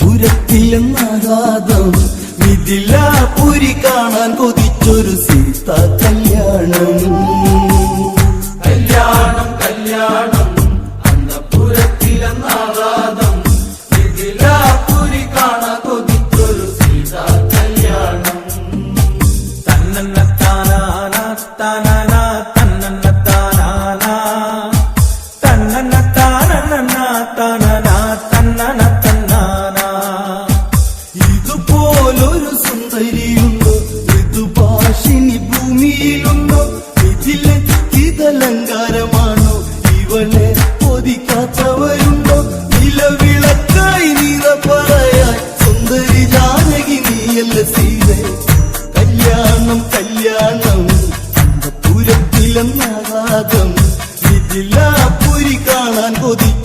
പുരത്തിലെന്നാകാതം മിഥിലാപുരി കാണാൻ കൊതിച്ചൊരു കല്യാണം. കല്യാണം കല്യാണം കാണാൻ കൊതിച്ചൊരു സീത കല്യാണം. തന്നന്ന താനാന താനാന സുന്ദരിയുണ്ടോ ഇതിലെ സുന്ദരി ജാനകി കല്യാണം കല്യാണം. അന്തപുരത്തിലെന്നാകാതം ഇതിലാപുരി കാണാൻ കൊതിച്ചു.